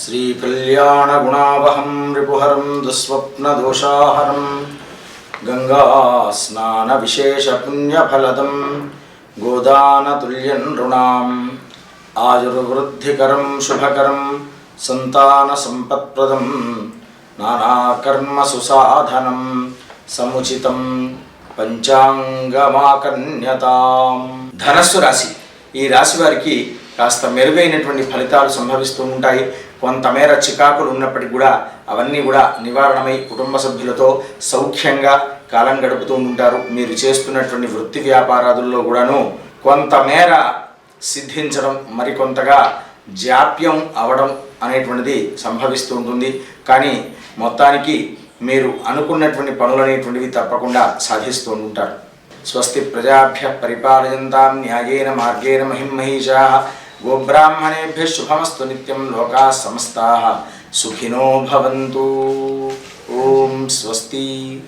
श्रीकल्याणगुणावहं रिपुहरं दुःस्वप्नदोषाहरं गङ्गास्नानविशेषपुण्यफलदं गोदानतुल्यं नृणाम् आयुर्वृद्धिकरं शुभकरं నానాకర్మసు సాధనం సముచితం పంచాంగమాకన్యత ధనస్సు రాశి. ఈ రాశి వారికి కాస్త మెరుగైనటువంటి ఫలితాలు సంభవిస్తూ ఉంటాయి. కొంతమేర చికాకులు ఉన్నప్పటికీ కూడా అవన్నీ కూడా నివారణమై కుటుంబ సభ్యులతో సౌఖ్యంగా కాలం గడుపుతూ ఉంటారు. మీరు చేస్తున్నటువంటి వృత్తి వ్యాపారాదుల్లో కూడాను కొంతమేర సిద్ధించడం మరికొంతగా జాప్యం అవడం అనేటువంటిది సంభవిస్తూ ఉంటుంది కానీ మొత్తానికి మీరు అనుకున్నటువంటి పనులు అనేటువంటివి తప్పకుండా సాధిస్తూ ఉంటారు స్వస్తి ప్రజాభ్య పరిపాలయంతాం న్యాయేన మార్గేణ మహిమహీషా. గోబ్రాహ్మణేభ్య శుభమస్తు నిత్యం లోకా సమస్తా. సుఖినో భవంతు. ఓం స్వస్తి.